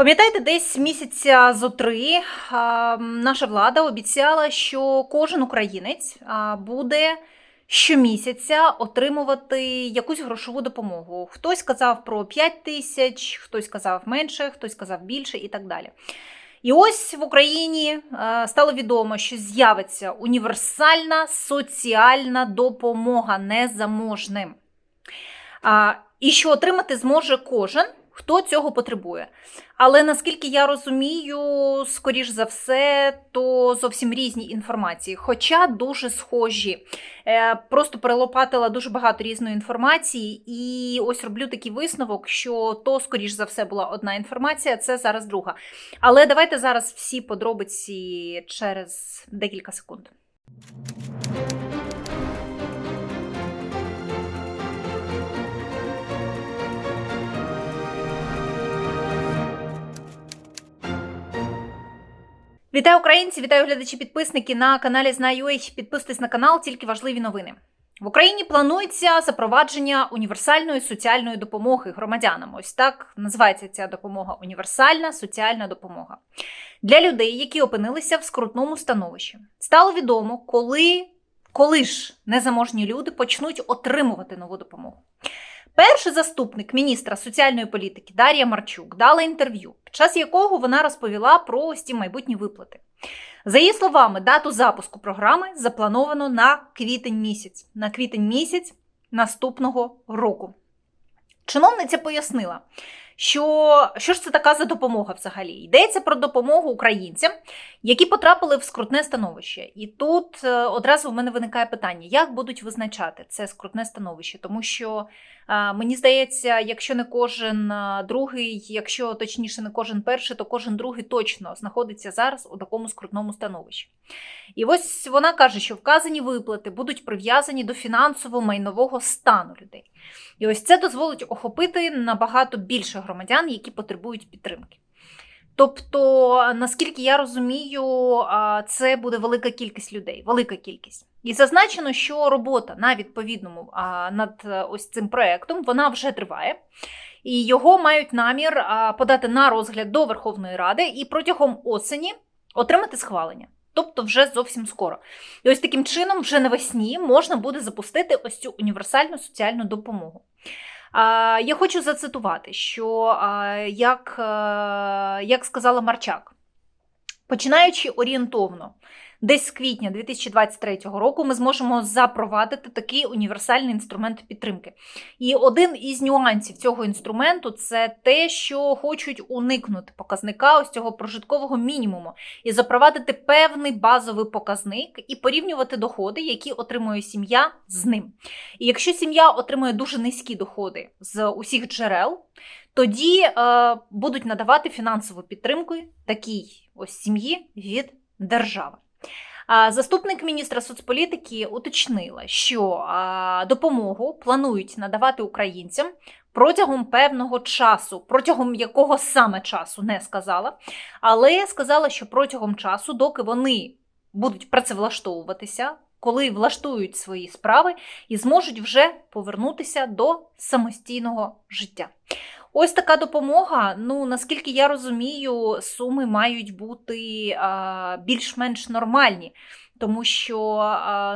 Пам'ятаєте, десь місяця зо три наша влада обіцяла, що кожен українець буде щомісяця отримувати якусь грошову допомогу. Хтось казав про 5 тисяч, хтось казав менше, хтось казав більше і так далі. І ось в Україні стало відомо, що з'явиться універсальна соціальна допомога незаможним. І що отримати зможе кожен, хто цього потребує. Але наскільки я розумію, скоріш за все, то зовсім різні інформації, хоча дуже схожі. Е, Просто перелопатила дуже багато різної інформації, і ось роблю такий висновок, що то, скоріш за все, була одна інформація, це зараз друга. Але давайте зараз всі подробиці через декілька секунд. Вітаю українці, вітаю глядачі підписники на каналі Знаю.ua. Підписуйтесь на канал, тільки важливі новини. В Україні планується запровадження універсальної соціальної допомоги громадянам. Ось так називається ця допомога універсальна соціальна допомога для людей, які опинилися в скрутному становищі. Стало відомо, коли, коли ж незаможні люди почнуть отримувати нову допомогу. Перший заступник міністра соціальної політики Дар'я Марчук дала інтерв'ю, під час якого вона розповіла про ось ці майбутні виплати. За її словами, дату запуску програми заплановано на квітень місяць, на квітень місяць наступного року. Чиновниця пояснила, що, що ж це така за допомога взагалі? Йдеться про допомогу українцям, які потрапили в скрутне становище. І тут е, одразу в мене виникає питання: як будуть визначати це скрутне становище? Тому що е, мені здається, якщо не кожен е, другий, якщо точніше не кожен перший, то кожен другий точно знаходиться зараз у такому скрутному становищі. І ось вона каже, що вказані виплати будуть прив'язані до фінансово-майнового стану людей. І ось це дозволить охопити набагато більше громадян, які потребують підтримки. Тобто, наскільки я розумію, це буде велика кількість людей, велика кількість. І зазначено, що робота на відповідному над е, ось цим проектом вона вже триває. І його мають намір подати на розгляд до Верховної Ради і протягом осені отримати схвалення. Тобто вже зовсім скоро. І ось таким чином, вже навесні можна буде запустити ось цю універсальну соціальну допомогу. Я хочу зацитувати, що як, е, як сказала Марчак, починаючи орієнтовно, десь з квітня 2023 року ми зможемо запровадити такий універсальний інструмент підтримки. І один із нюансів цього інструменту це те, що хочуть уникнути показника ось цього прожиткового мінімуму і запровадити певний базовий показник і порівнювати доходи, які отримує сім'я з ним. І якщо сім'я отримує дуже низькі доходи з усіх джерел, тоді е, будуть надавати фінансову підтримку такій ось сім'ї від держави. Заступник міністра соцполітики уточнила, що допомогу планують надавати українцям протягом певного часу, протягом якого саме часу не сказала, але сказала, що протягом часу, доки вони будуть працевлаштовуватися, коли влаштують свої справи і зможуть вже повернутися до самостійного життя. Ось така допомога. Ну наскільки я розумію, суми мають бути більш-менш нормальні, тому що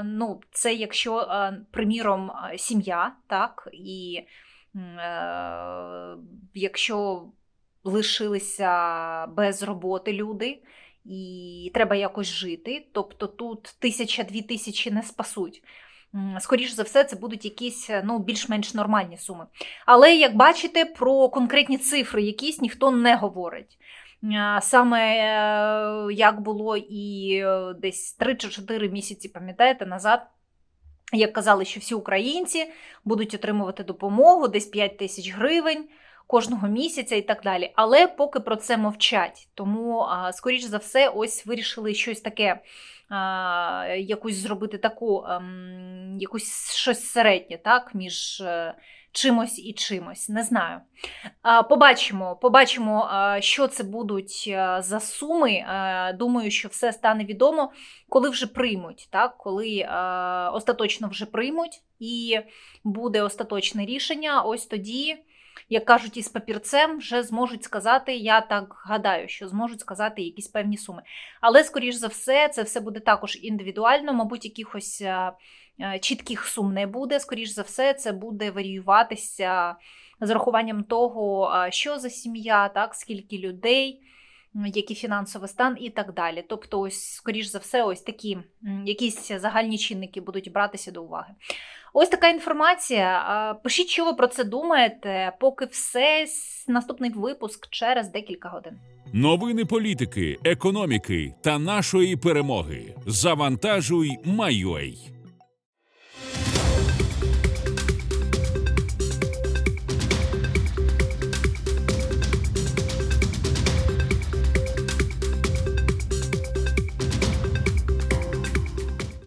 ну, це якщо, приміром, сім'я, так, і е, якщо лишилися без роботи люди. І треба якось жити, тобто тут тисяча-дві тисячі не спасуть. М, Скоріш за все, це будуть якісь ну, більш-менш нормальні суми. Але, як бачите, про конкретні цифри якісь ніхто не говорить. Саме е, як було і е, десь 3 чи 4 місяці, пам'ятаєте, назад, як казали, що всі українці будуть отримувати допомогу, десь 5 тисяч гривень кожного місяця і так далі. Але поки про це мовчать. Тому, скоріш за все, ось вирішили щось таке. Якусь зробити таку, ем, якусь щось середнє, так, між е, чимось і чимось. Не знаю. Побачимо, побачимо, що це будуть за суми. Думаю, що все стане відомо, коли вже приймуть, так, коли остаточно вже приймуть, і буде остаточне рішення. Ось тоді. Як кажуть, із папірцем вже зможуть сказати, я так гадаю, що зможуть сказати якісь певні суми. Але, скоріш за все, це все буде також індивідуально, мабуть, якихось е, е, чітких сум не буде. Скоріш за все, це буде варіюватися з рахуванням того, що за сім'я, так, скільки людей, який фінансовий стан і так далі. Тобто, ось, скоріш за все, ось такі якісь загальні чинники будуть братися до уваги. Ось така інформація. Пишіть, що ви про це думаєте, поки все наступний випуск через декілька годин. Новини політики, економіки та нашої перемоги. Завантажуй, майой.